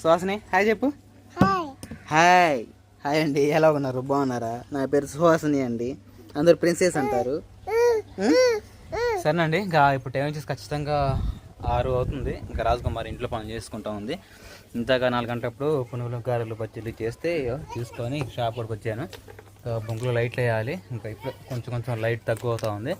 Suhasini hi చెప్పు. Hi. Hi. అండి ఎలా ఉన్నారు? బాగున్నారా? నా పేరు సుహాసిని అండి. అందరు ప్రిన్సెస్ అంటారు. సరేనండి ఇంకా ఇప్పుడు టైం వచ్చేసి ఖచ్చితంగా ఆరు అవుతుంది. ఇంకా రాజకుమారి ఇంట్లో పని చేసుకుంటా ఉంది. ఇంతగా నాలుగు గంటలప్పుడు పునుగులు గారెలు పచ్చళ్ళు చేస్తే తీసుకొని షాప్ వరకు వచ్చాను. ఇంకా బొంకులో లైట్లు వేయాలి. ఇంకా ఇప్పుడు కొంచెం కొంచెం లైట్ తక్కువ అవుతా ఉంది.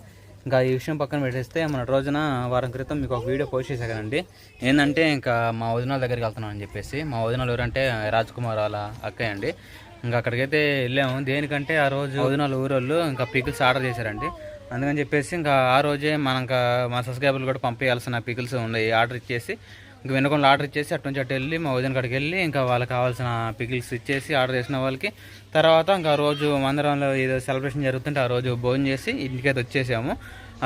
ఇంకా ఈ విషయం పక్కన పెట్టేస్తే మన రోజున వారం క్రితం మీకు ఒక వీడియో పోస్ట్ చేశా కదండి. ఏంటంటే ఇంకా మా వదినాల దగ్గరికి వెళ్తున్నాను అని చెప్పేసి. మా వదినాలు ఎవరంటే రాజ్ కుమార్ వాళ్ళ అక్కయ్య అండి. ఇంకా అక్కడికైతే వెళ్ళాము. దేనికంటే ఆ రోజు వదినాలు ఊరోళ్ళు ఇంకా పికిల్స్ ఆర్డర్ చేశారండి. అందుకని చెప్పేసి ఇంకా ఆ రోజే మనం ఇంకా మా సబ్స్క్రైబర్లు కూడా పంపించాల్సిన పికిల్స్ ఉన్నాయి. ఆర్డర్ ఇచ్చేసి ఇంకా వెనుకొని ఆర్డర్ ఇచ్చేసి అటు నుంచి అటు వెళ్ళి మా వదిన కాడికి వెళ్ళి ఇంకా వాళ్ళకి కావాల్సిన పికిల్స్ ఇచ్చేసి ఆర్డర్ చేసిన వాళ్ళకి. తర్వాత ఇంకా ఆ రోజు మందిరంలో ఏదో సెలబ్రేషన్ జరుగుతుంటే ఆ రోజు భోజనం చేసి ఇంటికైతే వచ్చేసాము.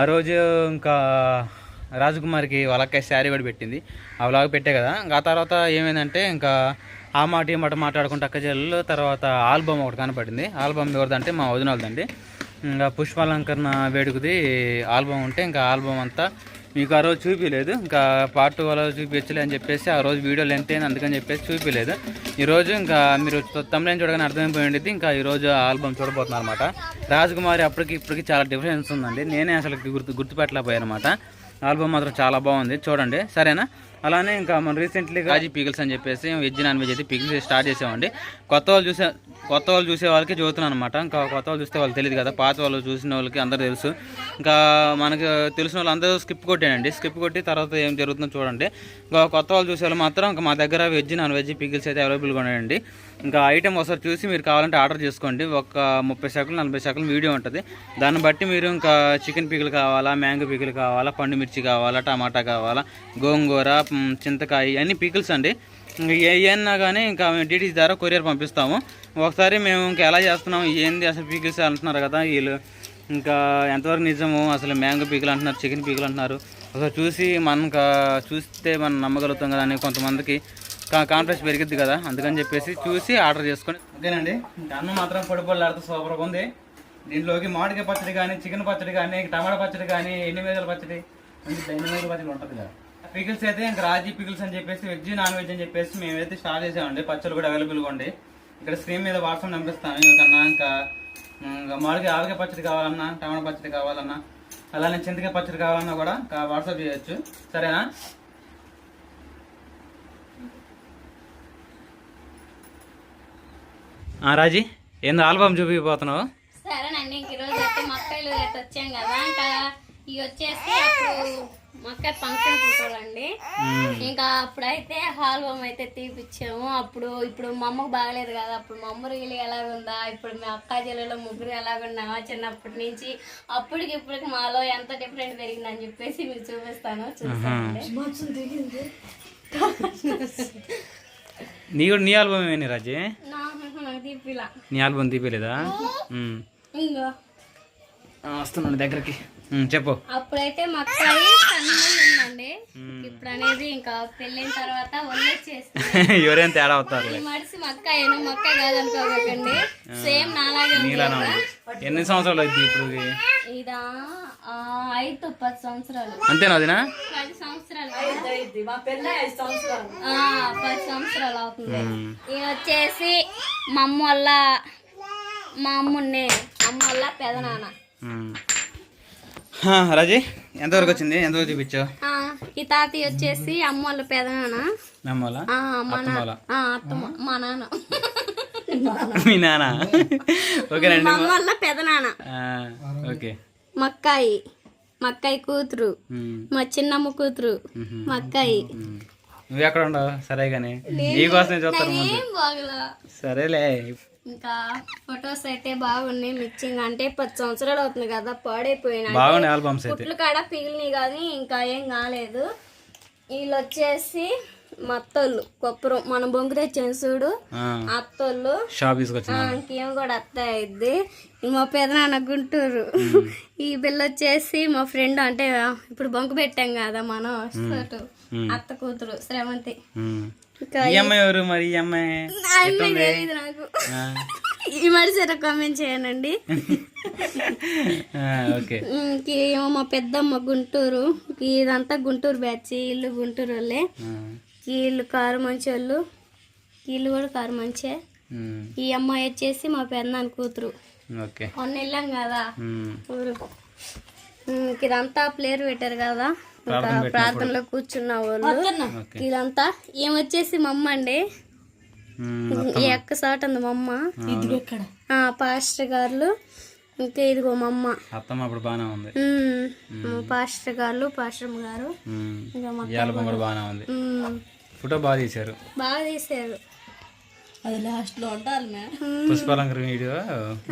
ఆ రోజు ఇంకా రాజకుమారికి వాళ్ళకే శారీ కూడా పెట్టింది. ఆ వ్లాగ్ పెట్టే కదా. ఇంకా ఆ తర్వాత ఏమైందంటే ఇంకా ఆ మాట ఈ మాట మాట్లాడుకుంటే అక్క చెల్లెలు తర్వాత ఆల్బమ్ ఒకటి కనపడింది. ఆల్బమ్ ఎవరిదంటే మా వదినలదండి ఇంకా పుష్పాలంకరణ వేడుకది ఆల్బమ్ ఉంటే ఇంకా ఆల్బమ్ అంతా మీకు ఆ రోజు చూపించలేదు ఇంకా పార్ట్ వల్ల చూపించలే అని చెప్పేసి ఆ రోజు వీడియో లెంత్ అయింది అందుకని చెప్పేసి చూపించలేదు ఈరోజు ఇంకా మీరు తమిళం చూడగానే అర్థమైపోయింది ఇంకా ఈరోజు ఆల్బమ్ చూడబోతున్నారు అనమాట రాజకుమారి అప్పటికి ఇప్పటికి చాలా డిఫరెన్స్ ఉందండి. నేనే అసలు గుర్తు గుర్తుపెట్టలేకపోయాను అనమాట ఆల్బమ్ మాత్రం చాలా బాగుంది. చూడండి. సరేనా? అలానే ఇంకా మనం రీసెంట్లీ గాజీ పీకిల్స్ అని చెప్పేసి వెజ్ నాన్ వెజ్ అయితే పీకిల్స్ స్టార్ట్ చేసామండి. కొత్త వాళ్ళు చూసే కొత్త వాళ్ళు చూసే వాళ్ళకి చదువుతున్నాను అనమాట ఇంకా కొత్త వాళ్ళు చూస్తే వాళ్ళు తెలియదు కదా. పాత వాళ్ళు చూసిన వాళ్ళకి అందరూ తెలుసు. ఇంకా మనకి తెలిసిన వాళ్ళు అందరూ స్కిప్ కొట్టానండి స్కిప్ కొట్టి తర్వాత ఏం జరుగుతుందో చూడండి. ఇంకా కొత్త వాళ్ళు చూసే వాళ్ళు మాత్రం ఇంకా మా దగ్గర వెజ్ నాన్ వెజ్ పిగిల్స్ అయితే అవైలబుల్గా ఉన్నాయండి ఇంకా ఐటెం ఒకసారి చూసి మీరు కావాలంటే ఆర్డర్ చేసుకోండి. ఒక ముప్పై సెకండ్లు నలభై సెకండ్లు వీడియో ఉంటుంది. దాన్ని బట్టి మీరు ఇంకా చికెన్ పిగిల్ కావాలా మ్యాంగో పిగిల్ కావాలా పండు మిర్చి కావాలా టమాటా కావాలా గోంగూర చింతకాయ అన్ని పీకిల్స్ అండి. ఏమన్నా కానీ ఇంకా మేము డీటీసీ ద్వారా కొరియర్ పంపిస్తాము. ఒకసారి మేము ఇంకా ఎలా చేస్తున్నాం ఏంది అసలు పీకిల్స్ అంటున్నారు కదా వీళ్ళు. ఇంకా ఎంతవరకు నిజము అసలు మ్యాంగో పీకులు అంటున్నారు చికెన్ పీకులు అంటున్నారు. ఒకసారి చూసి మనం చూస్తే మనం నమ్మగలుగుతాం కదా అని కొంతమందికి కా- కాన్ఫిడెన్స్ పెరిగిద్ది కదా. అందుకని చెప్పేసి చూసి ఆర్డర్ చేసుకొని ఓకేనండి. అన్నం మాత్రం పొడి సూపర్గా ఉంది. దీంట్లోకి మామిడికాయ పచ్చడి కానీ చికెన్ పచ్చడి కానీ టమాటా పచ్చడి కానీ ఎన్ని పచ్చడి. ఎన్ని పచ్చడి ఉంటుంది కదా పికిల్స్ అయితే ఇంకా రాజీ పికిల్స్ అని చెప్పేసి వెజ్ నాన్ వెజ్ అని చెప్పేసి మేమైతే స్టార్ట్ చేసామండి. పచ్చళ్ళు కూడా అవైలబుల్గా ఉండి. ఇక్కడ స్క్రీన్ మీద వాట్సాప్ నంపిస్తాను ఇంకన్నా ఇంకా ఇంకా ఆవకాయ పచ్చడి కావాలన్నా టమాటా పచ్చడి కావాలన్నా అలానే చింతకాయ పచ్చడి కావాలన్నా కూడా వాట్సాప్ చేయొచ్చు. సరేనా? ఆ, రాజీ ఏందో ఆల్బమ్ చూపిపోతున్నావు? సరేనండి ఇంక ఈరోజు అయితే మొక్కలు వచ్చాం కదా ఇంకా ఇవి వచ్చేసి అప్పుడు మొక్క ఫంక్షన్ ఫోటోలండి ఇంకా అప్పుడైతే హాల్బమ్ అయితే తీపిచ్చాము. అప్పుడు ఇప్పుడు మా అమ్మకు బాగలేదు కదా. అప్పుడు మా అమ్మ రీలు ఎలాగుందా? ఇప్పుడు మీ అక్క చెల్లెలు ముగ్గురు ఎలాగున్నామా చిన్నప్పటి నుంచి? అప్పటికి ఇప్పటికి మాలో ఎంత డిఫరెంట్ పెరిగిందని చెప్పేసి మీకు చూపిస్తాను. నీ కూడా నీ ఆల్బమ్ ఏమి రాజీ? నీ ఆల్బమ్ తీపలేదా? వస్తున్నాను దగ్గరికి. చెప్పు. అప్పుడైతే మా అక్కయ్య సన్నగా ఉందండి ఇప్పుడు అనేది ఇంకా పెళ్ళైన తర్వాత వదిలేసేస్తుంది ఎవరైనా తేడా అవుతారు మడిసి మా అక్కయ్యను మా అక్క కాదనుకోకండి. సేమ్ నాలాగే. ఎన్ని సంవత్సరాలు అయింది ఇప్పుడు? ఇది? ఐదు పది సంవత్సరాలు. అంతేనా అదినా? పది సంవత్సరాలు. ఆ, పది సంవత్సరాలు అవుతుంది. ఇది వచ్చేసి మా అమ్మ వల్ల మా అమ్మున్నే అమ్మ వల్ల పెదనాన్న. రాజీ ఎంతవరకు వచ్చింది? ఎంతవరకు చూపించావు? ఈ తాతయ్య వచ్చేసి అమ్మ వాళ్ళ పెదనాన్న. మా వాళ్ళ? నాన్న. మా నాన్న. ఓకేనండి అమ్మ వల్ల పెదనాన్న. ఓకే. మక్కాయి మక్కాయి కూతురు. మా చిన్నమ్మ కూతురు. మక్కాయి. నువ్వు ఎక్కడ ఉండవు? సరే కానీ నీకోసమే బాగలా? సరేలే. ఇంకా ఫొటోస్ అయితే బాగున్నాయి మిక్సింగ్ అంటే పది సంవత్సరాలు అవుతుంది కదా పాడైపోయినా బాగున్నాయి ఆల్బమ్స్ పుట్లు కాడ పిగిలినాయి కానీ ఇంకా ఏం కాలేదు. వీళ్ళు వచ్చేసి మా అత్తోళ్ళు కొప్పరం మనం బొంగు తెచ్చాను చూడు అత్తోళ్ళు. ఇంకేం కూడా అత్త అయింది మా పెదనాన్న గుంటూరు ఈ బిల్ల వచ్చేసి మా ఫ్రెండ్ అంటే ఇప్పుడు బొంకు పెట్టాం కదా మనం అత్త కూతురు శ్రవంతి. ఎవరు మరి? ఈ ఈ మనిషి కామెంట్ చేయనండి. ఓకే. ఇంకేమో మా పెద్దమ్మ గుంటూరు. ఇదంతా గుంటూరు బ్యాచ్ ఇల్లు గుంటూరు వాళ్ళే వీళ్ళు కారు మంచి వాళ్ళు. వీళ్ళు కూడా కారు ఉమ్, ఈ అమ్మాయి వచ్చేసి మా పెన్నాన్న కూతురు. ఓకే. మొన్న వెళ్ళాం కదా ఊరు. ఇదంతా ప్లేయర్ పెట్టారు కదా. ప్రార్థనలో కూర్చున్న వాళ్ళు. ఇదంతా ఏమొచ్చేసి మా అమ్మ అండి? ఈ అక్క సాట ఉంది మా అమ్మ అవును. ఆ, పాస్టర్ గారు. ఇంకా ఇదిగో మా అమ్మ అత్తమ్మ అప్పుడు బాగానే ఉంది. పాస్టర్ గారు పాస్టర్ గారు. ఆల్బమ్ కూడా బాగానే ఉంది. ఫోటో బాగా తీశారు. బాగా తీసారు అది లాస్ట్లో ఉండాలి మే. పుష్పాలంకరణ వీడియో.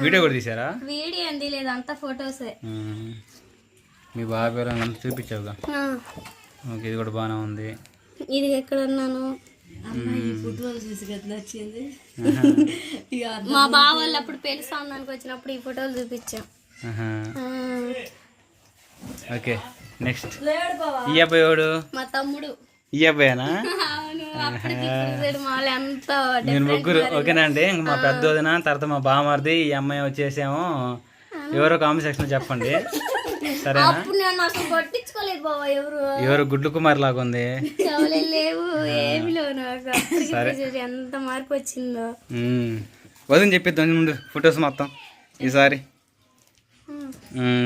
వీడియో కూడా తీశారా? వీడియో అంది లేదు అంతా ఫొటోసే మీ బాబాయ్ అంతా చూపించావుగా? ఓకే ఇది కూడా బాగానే ఉంది. ఇది ఎక్కడ ఉన్నాను మా బావ వాళ్ళు అప్పుడు పెళ్ళి సంబంధానికి వచ్చినప్పుడు ఈ ఫోటోలు చూపించాం. Okay next. ఈ అబ్బాయి ఎవడు? మా తమ్ముడు. ఈ అబ్బాయేనా? అవును అప్పటికి ఇప్పుడు చూడు మాలు ఎంత నేను ముగ్గురు ఓకేనండి ఇంక మా పెద్ద వదిన తర్వాత మా బామర్ది ఈ అమ్మాయి వచ్చేసేమో. ఎవరో కామెంట్ సెక్షన్ చెప్పండి. సరేనా? అప్పుడు నేను అసలు పట్టించుకోలేదు బాబా ఎవరు. ఎవరు? గుడ్లు కుమార్ లాగా ఉంది. చెవులు లేవు ఏమి లేవు నాకు. అప్పటికి ఇప్పుడు చూడు ఎంత మార్పు వచ్చిందో. వదిన చెప్పిద్దాం ముందు ఫొటోస్ మొత్తం ఈసారి.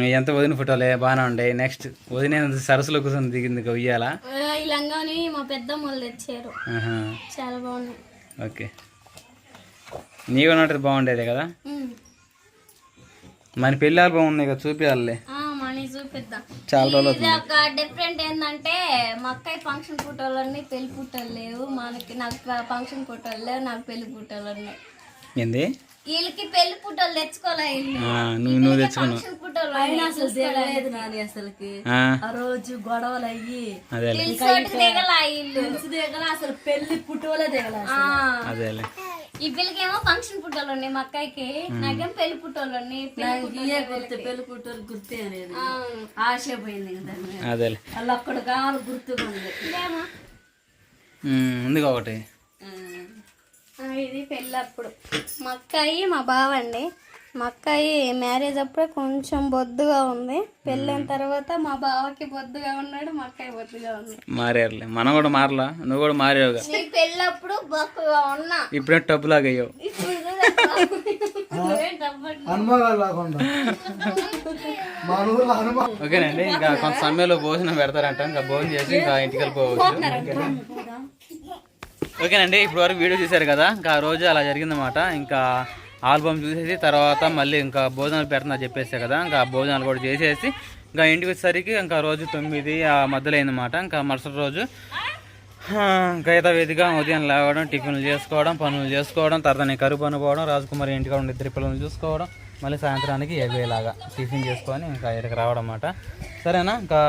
ఎంత వదిన ఫోటోలే? బాగానే ఉండే. నెక్స్ట్ వదిన సరస్సులో కూర్చొని దిగింది ఉయ్యాల. ఆ, ఈ లంగాని మా పెద్దమ్మ వాళ్ళు తెచ్చారు. చాలా బాగున్నాయి. ఓకే. నీవు ఉన్నట్టు బాగుండేది కదా. మన పెళ్ళి ఆల్బమ్ ఉంది కదా చూపించాలి చాలా రోజులు డిఫరెంట్ ఏంటంటే మా అక్కయ్య ఫంక్షన్ ఫోటోలు అన్నీ పెళ్ళి ఫోటోలు లేవు. మనకి నాకు ఫంక్షన్ ఫోటోలు లేవు నాకు పెళ్ళి ఫోటోలు ఉన్నాయి. ఏంది? వీళ్ళకి పెళ్ళి ఫోటోలు తెచ్చుకోలే ఇల్లు ఆ, నువ్వు నువ్వు తెచ్చుకున్నావు. ఫంక్షన్ ఫోటోలు అయినా అసలు దిగలేదు నాని అసలుకి. ఆ, రోజు గొడవలు అయ్యి దిగల అసలు పెళ్ళి పుట్టువలే దిగల అదేలే. ఈ పిల్లకేమో ఫంక్షన్ ఫోటోలు ఉన్నాయి మా అక్కయ్యకి. నాకేం పెళ్ళి ఫోటోలు ఉన్నాయి గుర్తు పెళ్ళి పుట్టోలు గుర్తే అనేది ఆశ పోయింది అదేలే. వాళ్ళు అక్కడ కావాలి గుర్తుగా ఉంది. ఒకటి. ఇది పెళ్ళి అప్పుడు మా అక్కయ్య మా బావ అండి మా అక్కయ్య మ్యారేజ్ అప్పుడే కొంచెం బొద్దుగా ఉంది. పెళ్ళైన తర్వాత మా బావకి బొద్దుగా ఉన్నాడు మా అక్కయ్య బొద్దుగా ఉంది. మారేరులే మనం కూడా మారలా నువ్వు కూడా మారేవుగా. నీ పెళ్ళప్పుడు బొక్కగా ఉన్నా. ఇప్పుడే అయ్యావు. నువ్వేం డబ్బట్లు. ఓకేనండి ఇంకా కొంత సమయంలో భోజనం పెడతారంట. ఇంకా భోజనం చేసి ఇంకా ఇంటికి వెళ్ళిపోవచ్చు ఓకేనండి ఇప్పుడు వరకు వీడియో చూశారు కదా. ఇంకా ఆ రోజు అలా జరిగిందన్నమాట. ఇంకా ఆల్బమ్ చూసేసి తర్వాత మళ్ళీ ఇంకా భోజనాలు పెడుతున్నా చెప్పేసా కదా ఇంకా భోజనాలు కూడా చేసేసి ఇంకా ఇంటికి వచ్చేసరికి ఇంకా రోజు తొమ్మిది ఆ మధ్యలో అయిందన్నమాట ఇంకా మరుసటి రోజు ఇంకా యథావిధిగా ఉదయం లేవడం టిఫిన్లు చేసుకోవడం పనులు చేసుకోవడం తర్వాత కరువు పని పోవడం రాజకుమారి ఇంటికి ఉండి ఇద్దరు పిల్లల్ని చూసుకోవడం మళ్ళీ సాయంత్రానికి ఎగేలాగా టిఫిన్ చేసుకొని ఇంకా ఇక్కడికి రావడం అన్నమాట. సరేనా? ఇంకా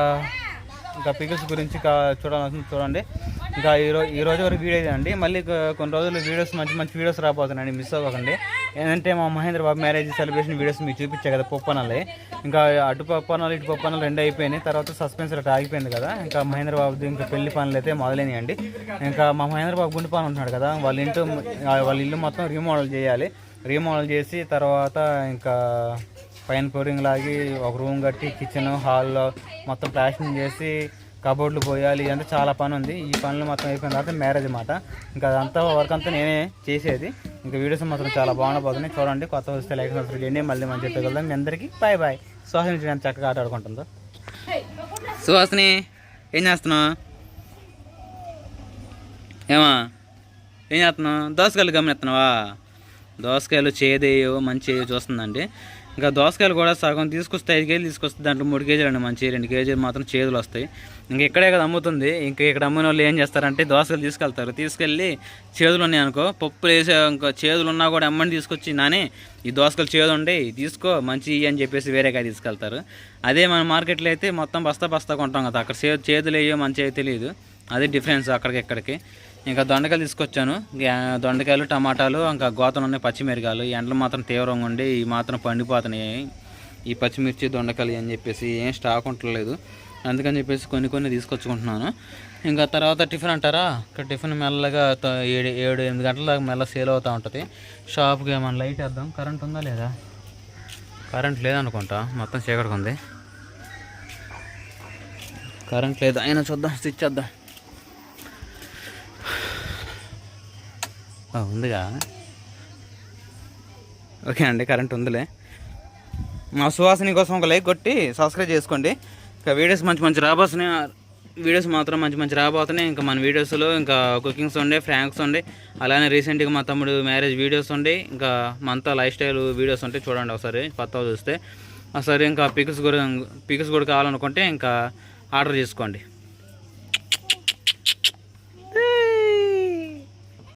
ఇంకా పికిల్స్ గురించి చూడాల్సిన చూడాల్సింది చూడండి. ఇంకా ఈ రోజు వరకు వీడియో అండి. మళ్ళీ కొన్ని రోజులు వీడియోస్ మంచి మంచి వీడియోస్ రాబోతున్నాయండి మిస్ అవ్వకండి. ఏంటంటే మా Mahendra Babu marriage celebration videos మీకు చూపించా కదా పప్పనాలే. ఇంకా అటు పప్పనాలు ఇటు పప్పనాలు రెండు అయిపోయినాయి. తర్వాత సస్పెన్స్ అట్లా ఆగిపోయింది కదా. ఇంకా మహేంద్ర బాబుది ఇంకా పెళ్ళి పనులు అయితే మొదలైనాయండి. ఇంకా మా మహేంద్ర బాబు గుండె పనులు ఉంటున్నాడు కదా. వాళ్ళ ఇంటి వాళ్ళ ఇల్లు మొత్తం రీమోడల్ చేయాలి. రీమోడల్ చేసి తర్వాత ఇంకా పైన ఫ్లోరింగ్ లాగి ఒక రూమ్ కట్టి కిచెన్ హాల్లో మొత్తం ప్లాస్టింగ్ చేసి కబోర్డ్లు పోయాలి. అంటే చాలా పని ఉంది. ఈ పనులు మొత్తం అయిపోయిన తర్వాత మ్యారేజ్ మాట ఇంకా అదంతా వర్క్ అంతా నేనే చేసేది. ఇంకా వీడియోస్ మాత్రం చాలా బాగుండబోతున్నాయి చూడండి కొత్త వస్తే లైక్ సబ్స్క్రైబ్ చేయండి. మళ్ళీ మంచి చెప్పగలుగుతాం మీ అందరికీ బాయ్ బాయ్ సుహాసిని చూడండి చక్కగా ఆట ఆడుకుంటుందో. సుహాసిని ఏం చేస్తున్నావు? ఏమా? ఏం చేస్తున్నావు? దోసకాయలు గమనిస్తున్నావా దోసకాయలు చేదేయో మంచి చూస్తుందండి. ఇంకా దోసకాయలు కూడా సగం తీసుకొస్తే ఐదు కేజీలు తీసుకొస్తే దాంట్లో మూడు కేజీలు అండి మంచి రెండు కేజీలు మాత్రం చేదులు వస్తాయి. ఇంకా ఇక్కడే కదా అమ్ముతుంది. ఇంకా ఇక్కడ అమ్మిన వాళ్ళు ఏం చేస్తారంటే దోసకాయలు తీసుకెళ్తారు. తీసుకెళ్ళి చేదులు ఉన్నాయి అనుకో పప్పులు వేసే ఇంకా చేదులు ఉన్నా కూడా అమ్మని తీసుకొచ్చి నానే ఈ దోసకాయలు చేదు ఉండే తీసుకో మంచి ఇయ్యి అని చెప్పేసి వేరే తీసుకెళ్తారు. అదే మన మార్కెట్లో అయితే మొత్తం బస్తా బస్తా కొంటాం కదా అక్కడ చేదు చేదులు వేయో మంచిగా తెలియదు. అదే డిఫరెన్స్ అక్కడికి ఇక్కడికి. ఇంకా దొండకాయలు తీసుకొచ్చాను. దొండకాయలు టమాటాలు ఇంకా గోతలు ఉన్నాయి పచ్చిమిరకాయలు ఎండలు మాత్రం తీవ్రంగా ఉండి ఈ మాత్రం పండిపోతున్నాయి. ఈ పచ్చిమిర్చి దొండకాయలు అని చెప్పేసి ఏం స్టాక్ ఉండలేదు అందుకని చెప్పేసి కొన్ని కొన్ని తీసుకొచ్చుకుంటున్నాను. ఇంకా తర్వాత టిఫిన్ అంటారా? ఇక్కడ టిఫిన్ మెల్లగా ఏడు ఏడు ఎనిమిది గంటల దాకా మెల్ల సేల్ అవుతూ ఉంటుంది. షాప్కి ఏమైనా లైట్ వేద్దాం. కరెంట్ ఉందా లేదా? కరెంట్ లేదనుకుంటా. మొత్తం చీకటికి ఉంది. కరెంట్ లేదు. అయినా చూద్దాం. స్విచ్ చేద్దాం. ఉందిగా. ఓకే అండి కరెంట్ ఉందిలే. మా సువాసిని కోసం ఒక లైక్ కొట్టి సబ్స్క్రైబ్ చేసుకోండి. ఇంకా వీడియోస్ మంచి మంచి రాబోతున్నాయి. వీడియోస్ మాత్రం మంచి మంచి రాబోతున్నాయి. ఇంకా మన వీడియోస్లో ఇంకా కుకింగ్స్ ఉండే ఫ్రాంక్స్ ఉండే అలానే రీసెంట్గా మా తమ్ముడు మ్యారేజ్ వీడియోస్ ఉండే ఇంకా మంతా లైఫ్ స్టైల్ వీడియోస్ ఉంటాయి చూడండి ఒకసారి కొత్తగా చూస్తే. ఒకసారి ఇంకా పిక్స్ కూడా పిక్స్ కూడా కావాలనుకుంటే ఇంకా ఆర్డర్ చేసుకోండి.